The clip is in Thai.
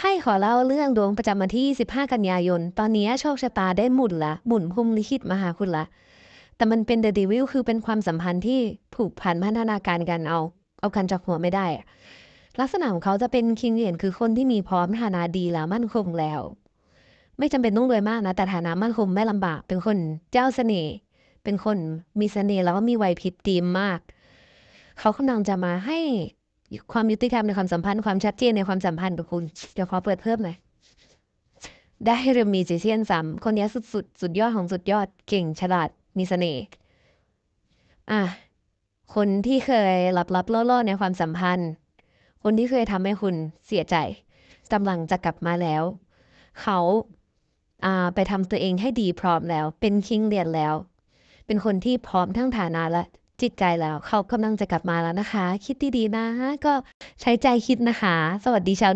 ไพ่ขอเล่าเรื่องดวงประจำวันที่ 15 กันยายน ตอนนี้โชคชะตาได้หมุนละ หมุนพรหมลิขิตมาหาคุณละ แต่มันเป็นเดอะ e วิลคือเป็นความสัมพันธ์ที่ผูกพันพันธนาการกันเอา เอากันจากหัวไม่ได้ ลักษณะของเขาจะเป็นคิงเหรียญคือคนที่มีพร้อมฐานะดีแล้วมั่นคงแล้ว ไม่จำเป็นต้องรวยมากนะ แต่ฐานะมั่นคงไม่ลำบาก เป็นคนเจ้าเสน่ห์ เป็นคนมีเสน่ห์แล้วก็มีไหวพริบดีมาก เขากำลังจะมาให้ ความยุติธรรมในความสัมพันธ์ความชัดเจนในความสัมพันธ์กับคุณ เดี๋ยวขอเปิดเพิ่มหน่อยได้เริ่มมีเจเซียนซ้ำคนนี้สุดสุดสุดยอดของสุดยอดเก่งฉลาดมีเสน่ห์อะคนที่เคยหลับลับๆล่อในความสัมพันธ์ คนที่เคยทำให้คุณเสียใจกำลังจะกลับมาแล้ว เขาอ่าไปทำตัวเองให้ดีพร้อมแล้ว เป็นคิงเรียนแล้ว เป็นคนที่พร้อมทั้งฐานะและ จิตใจแล้ว เขากำลังจะกลับมาแล้วนะคะ คิดดีๆนะ ก็ใช้ใจคิดนะคะ สวัสดีชาว